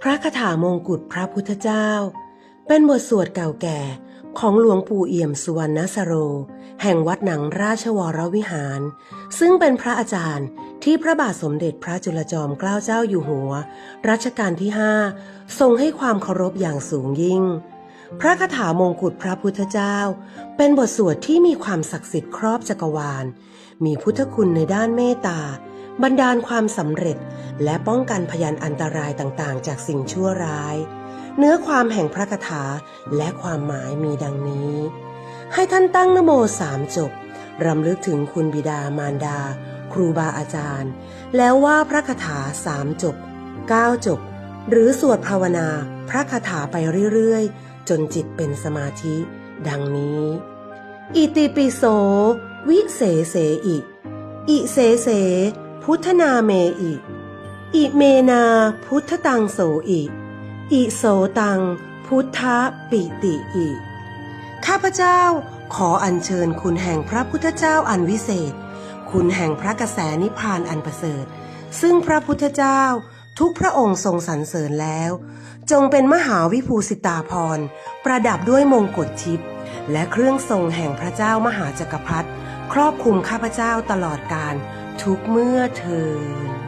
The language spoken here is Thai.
พระคาถามงกุฎพระพุทธเจ้า เป็นบทสวดเก่าแก่ของหลวงปู่เอี่ยมสุวรรณสโร แห่งวัดหนังราชวรวิหาร ซึ่งเป็นพระอาจารย์ที่พระบาทสมเด็จพระจุลจอมเกล้าเจ้าอยู่หัว รัชกาลที่ห้าทรงให้ความเคารพอย่างสูงยิ่ง พระคาถามงกุฎพระพุทธเจ้า เป็นบทสวดที่มีความศักดิ์สิทธิ์ครอบจักรวาล มีพุทธคุณในด้านเมตตา บันดาลความสำเร็จและป้องกันพยานอันตรายต่างๆ จากสิ่งชั่วร้าย เนื้อความแห่งพระคาถาและความหมายมีดังนี้ ให้ท่านตั้งนโมสามจบรำลึกถึงคุณบิดามารดา ครูบาอาจารย์ แล้วว่าพระคาถาสามจบเก้าจบ หรือสวดภาวนา พระคาถาไปเรื่อยๆ จนจิตเป็นสมาธิ ดังนี้ อิติปิโส วิเศเสอิ อิเสเส พุทธนาเมอิอิเมนาพุทธตังโสอิอิโสตัง พุทธปิติอิข้าพเจ้าขออัญเชิญคุณแห่งพระพุทธเจ้าอันวิเศษ คุณแห่งพระกระแสนิพพานอันประเสริฐ ซึ่งพระพุทธเจ้าทุกพระองค์ทรงสรรเสริญแล้ว จงเป็นมหาวิภูสิตาพร ประดับด้วยมงกุฎทิพย์และเครื่องทรงแห่งพระเจ้ามหาจักรพรรดิครอบคลุมข้าพเจ้าตลอดการ ทุกเมื่อเธอ